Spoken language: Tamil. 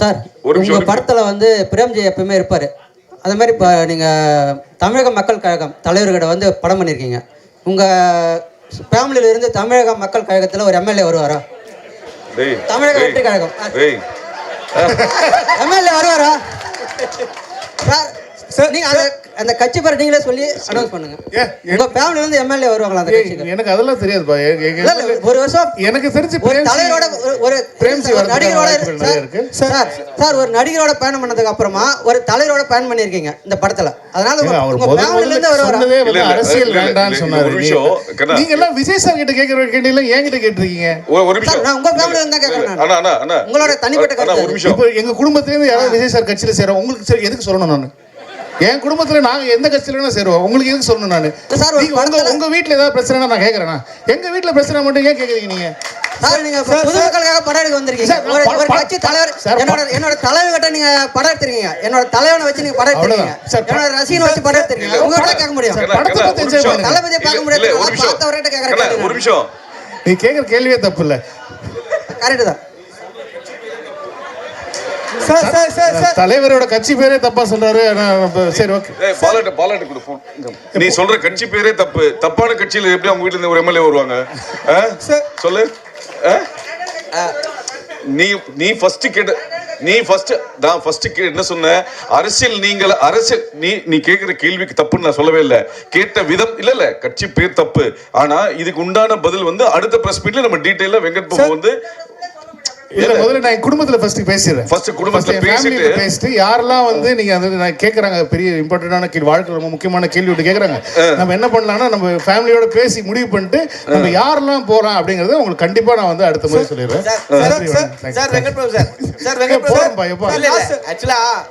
சார் உங்க படத்துல வந்து பிரேம்ஜி எப்பவுமே இருப்பாரு. அந்த மாதிரி இப்போ நீங்க தமிழக மக்கள் கழகம் தலைவர்கிட்ட வந்து படம் பண்ணியிருக்கீங்க உங்க ஃபேமிலியில இருந்து தமிழக மக்கள் கழகத்துல ஒரு எம்எல்ஏ வருவாரா? டேய் தமிழக வெற்றி கழகம். டேய். எம்எல்ஏ வருவாரா? சார் நீங்க அந்த அந்த கட்சி பேரை நீங்களே சொல்லி அனௌன்ஸ் பண்ணுங்க. உங்க ஃபேமிலில இருந்து எம்எல்ஏ வருவாங்களா அந்த கட்சிக்கு எனக்கு அதெல்லாம் தெரியாதுப்பா. ஒரு வருஷம் எனக்கு தெரிஞ்சு ஒரு தலைவரோட ஒரு- ஒரு ஒரு வரதுக்கான நடிகரோட சார், இருக்கு. சார் சார் ஒரு நடிகரோட பயணம் பண்ணதுக்கு அப்புறமா ஒரு தலைவரோட பயணம் பண்ணிருக்கீங்க இந்த படத்துல. அதனால உங்க- ஃபேமிலில இருந்து இல்ல, அரசியல் வேண்டாம்னு சொன்னாரு. ஒரு. நீங்க எல்லாம் விஜய் சார் கிட்ட கேட்கிற கேட்டீங்களா என்கிட்ட கேட்டிருக்கீங்க? ஒரு ஒரு நிமிஷம். சார், நான் உங்க family ல இருந்து தான் கேட்கறேன் நான். அண்ணா அண்ணா அண்ணா. உங்களோட தனிப்பட்ட கருத்து ஒரு எங்க குடும்பத்துல இருந்து யாராவது விஜய் சார் கட்சியில சேரும் உங்களுக்கு சரி எதுக்கு சொல்லணும் நான்? என் குடும்பத்துல நாங்க எந்த கட்சியில வேணா சேருவோம். உங்களுக்கு எதுக்கு சொல்லணும் நான்? சார், உங்க உங்க வீட்ல ஏதாவது பிரச்சனைனா நான் கேக்குறேனா? எங்க வீட்ல பிரச்சனை மட்டும் ஏன் கேக்குறீங்க நீங்க? சார் நீங்க பொதுமக்களுக்காக படம் எடுக்க வந்திருக்கீங்க. சார், ஒரு கட்சி தலைவர் என்னோட என்னோட தலைவர்கிட்ட நீங்க படம் எடுத்திருக்கீங்க. என்னோட தலைவனை வச்சு நீங்க படம் எடுத்திருக்கீங்க. என்னோட ரசிகனை வச்சு படம் எடுத்திருக்கீங்க. உங்ககிட்ட கேட்க முடியும். தளபதியை பார்க்க முடியாது. பார்த்தவர்கிட்ட கேட்கற கேள்வி ஒரு நிமிஷம். நீ கேக்குற கேள்வியே தப்பு இல்ல. கரெக்ட் தான். சார் சார் சார் சார் தலைவரோட கட்சி பேரே தப்பா சொல்றாரு. சரி ஓகே பாலாட்டு பாலாட்டு கொடு phone. நீ சொல்ற கட்சி பேரே தப்பு. தப்பான கட்சியில எப்படி அவங்க வீட்ல இருந்து ஒரு எம்எல்ஏ வருவாங்க. சொல்லு? நீ நீ ஃபர்ஸ்ட் கேட்ட நீ ஃபர்ஸ்ட் நான் ஃபர்ஸ்ட் என்ன சொன்னேன்? அரசியல் நீங்கள் அரசியல் நீ நீ கேட்கிற கேள்விக்கு தப்புன்னு நான் சொல்லவே இல்லை. கேட்ட விதம் இல்ல இல்ல கட்சி பேர் தப்பு. ஆனா இதுக்கு உண்டான பதில் வந்து அடுத்த பிரஸ் மீட்ல நம்ம டீடைலா வெங்கட் பாபு வந்து இல்ல முதல்ல நான் குடும்பத்துல ஃபர்ஸ்ட் பேசிடுறேன். First குடும்பத்துல பேசிட்டு- பேசிட்டு யாரெல்லாம் வந்து நீங்க அது நான் கேக்குறாங்க பெரிய இம்பார்ட்டன்டான கேள்வி வாழ்க்கை ரொம்ப முக்கியமான கேள்வி விட்டு கேக்குறாங்க. நம்ம என்ன பண்ணலாம்னா நம்ம ஃபேமிலியோட பேசி முடிவு பண்ணிட்டு நம்ம யாரெல்லாம் போறோம் அப்படிங்கறத உங்களுக்கு கண்டிப்பா நான் வந்து அடுத்த முறை சொல்லிடுறேன். Sir sir Venkat Prabhu sir. Sir Venkat Prabhu? Sir. ஆக்சுவலா